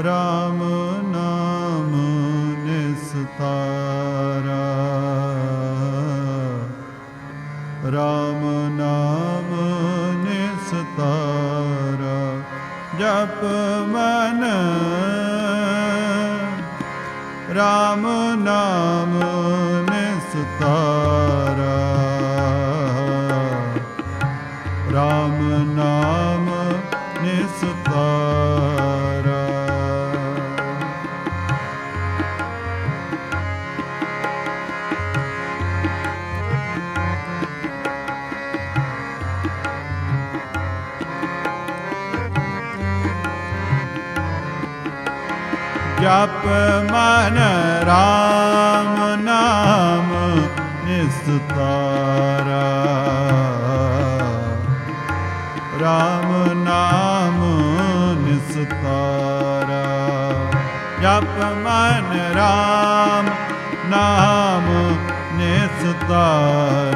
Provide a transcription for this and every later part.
RAM ਨਾਮ ਨਿਸਤਾਰਾ। RAM ਨਾਮ ਨਿਸਤਾਰਾ ਜਪ ਮਨ। RAM ਨਾਮ ਨਿਸਤਾਰਾ। ਜਪ ਮਨ RAM ਨਾਮ ਨਿਸਤਾਰਾ। RAM ਨਾਮ ਨਿਸਤਾਰਾ। ਜਪ ਮਨ RAM ਨਾਮ ਨਿਸਤਾਰਾ।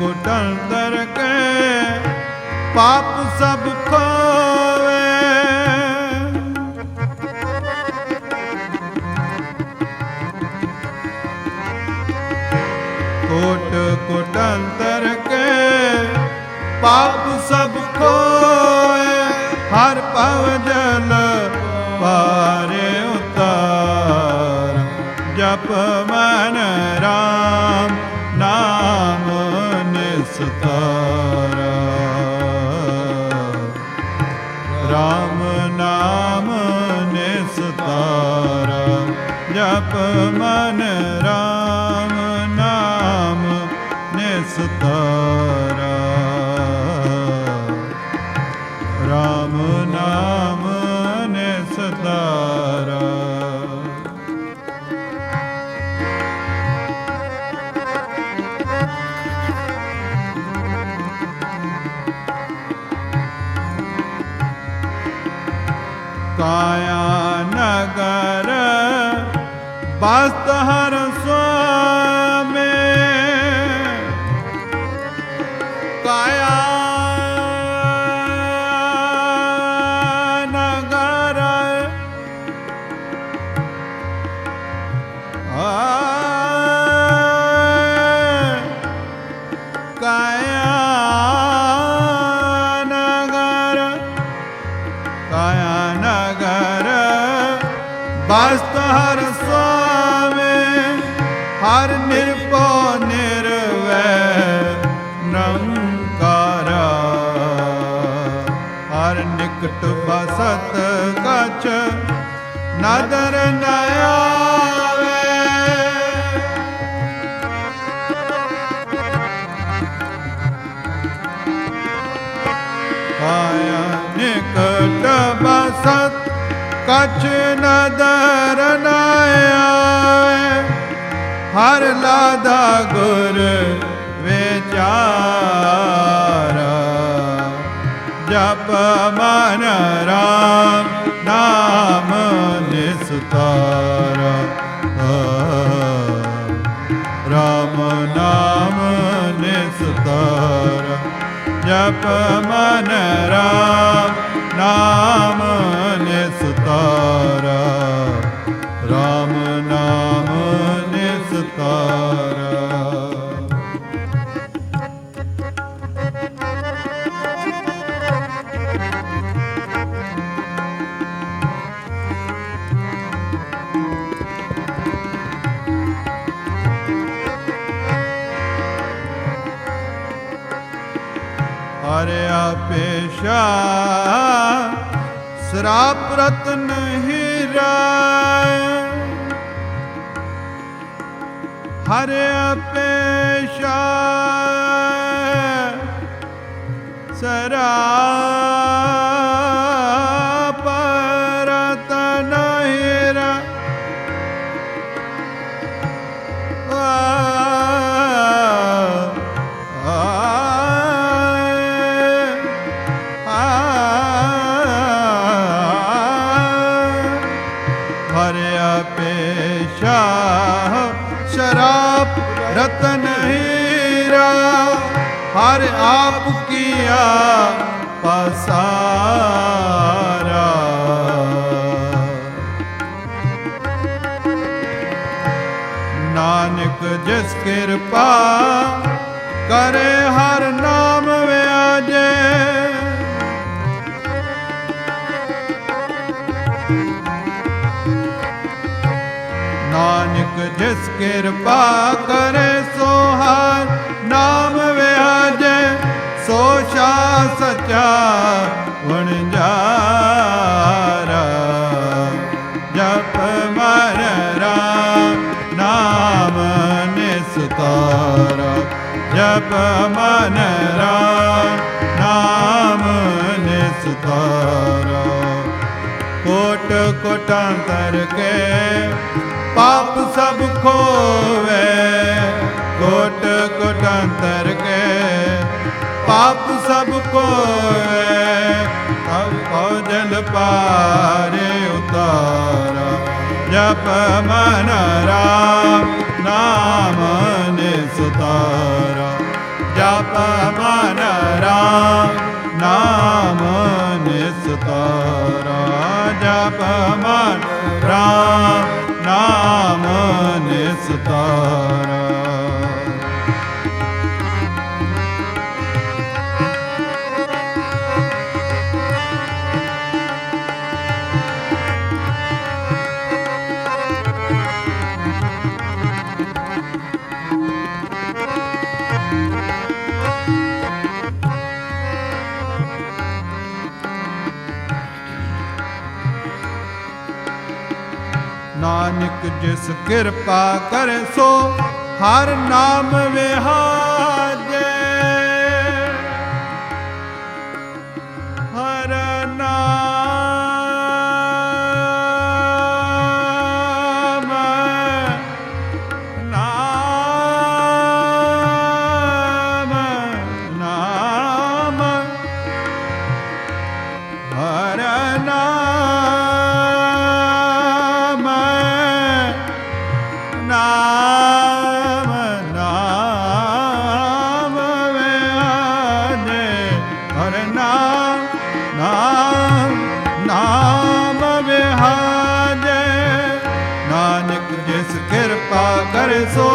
ਕੁਟੰਦਰ ਕੇ ਪਾਪ ਸਭ ਖੋਵੇ। ਕੋਟ ਕੁਟੰਦਰ ਕੇ ਪਾਪ ਸਭ ਖੋਏ ਹਰ ਪਵ ਜਪ ਮਨ ਬਸਤ ਹਰ ਸੁਆਮੇ ਕਾਇਆ ਨਗਰ ਆ ਹਰ ਨਿਰਭਉ ਨਿਰਵੈ ਨੰਕਾਰਾ। ਹਰ ਨਿਕਟ ਬਸਤ ਕਛ ਨਦਰ ਨ ਆਵੇ। ਕਾਇਆ ਨਿਕਟ ਬਸਤ ਕਛ ਨਦਰ ਨ ਆਵੇ ਹਰ ਲਾਦਾ ਗੁਰ ਵਿਚਾਰਾ। ਜਪ ਮਨ ਰਾਮ, ਨਾਮ ਨਿਸਤਾਰਾ। ਰਾਮ, ਨਾਮ ਨਿਸਤਾਰਾ। ਜਪ ਮਨ ਰਾਮ, ਨਾਮ ਪੇਸ਼ਾ ਸਰਾਪ ਰਤਨ ਹੀਰਾ ਹਰਿਆ ਪੇਸ਼ਾ ਸਰਾ ਹਰਿਆ ਪੇਸ਼ਾ ਸ਼ਰਾਬ ਰਤਨ ਹੀ ਹਰ ਆਪ ਕੀਆ ਪਸਾਰਾ ਨਾਨਕ ਜਿਸ ਕਿਰਪਾ ਕਰੇ ਹਰ ਨਾਮ ਵਿਆਜੇ ਜਿਸ ਕਿਰਪਾ ਕਰੇ ਸੋ ਹਰ ਨਾਮ ਵਿਆਜੇ, ਸੋ ਸ਼ਾ ਸਚਾ ਵਣਜਾਰਾ ਜਪ ਮਰ ਰਾਮ ਨਾਮ ਨਿਸਤਾਰਾ। ਜਪ ਮਨ ਰਾਮ ਨਾਮ ਨਿਸਤਾਰਾ। ਕੋਟ ਕੋਟਾਂਤਰ ਕੇ ਪਾਪ ਸਭ ਖੋਵੇ ਕੋਟ ਕੋਟਾਂਤਰ ਕੇ। ਪਾਪ ਸਭ ਕੋਵੇ ਅਬ ਜਲ ਪਾਰੇ ਉਤਾਰਾ। ਜਪ ਮਨ ਰਾਮ, ਨਾਮ ਨਿਸਤਾਰਾ। ਨਾਨਕ ਜਿਸ ਕਿਰਪਾ ਕਰੇ ਸੋ ਹਰ ਨਾਮ ਵਿਹਾਜੇ ਨਾਨਕ ਜਿਸ ਕਿਰਪਾ ਕਰੇ ਸੋ,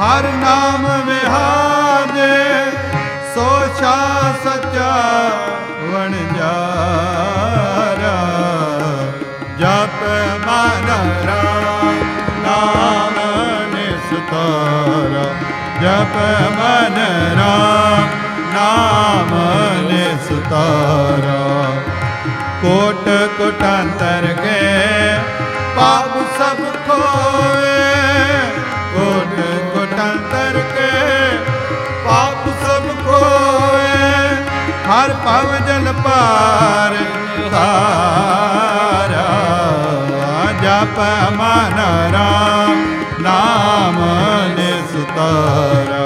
ਹਰ ਨਾਮ ਵਿਹਾਜੇ ਸੋ ਸ਼ਾ ਸਚਾ ਵਣਜਾਰਾ ਜਪ ਮਨ ਰਾਮ ਨਾਮ ਨਿਸਤਾਰਾ। ਜਪ ਮਨ ਰਾਮ ਨਾਮ ਨਿਸਤਾਰਾ। ਕੋਟ ਕੋਟਾਂਤਰ ਕੇ ਸਭ ਖੋਏ ਕੋਟ ਕੋਟਾਂਤਰ ਕੇ ਪਾਪ ਸਭ ਖੋਏ ਹਰ ਭਵ ਜਲ ਪਾਰ ਤਾਰਾ ਜਪ ਮਨ ਰਾਮ, ਨਾਮ ਨਿਸਤਾਰਾ।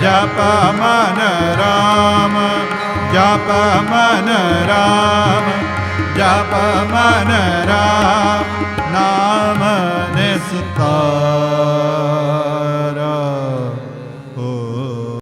ਜਪ ਮਨ ਰਾਮ, ਜਪ ਮਨ ਰਾਮ, ਜਪ ਮਨ ਰਾਮ।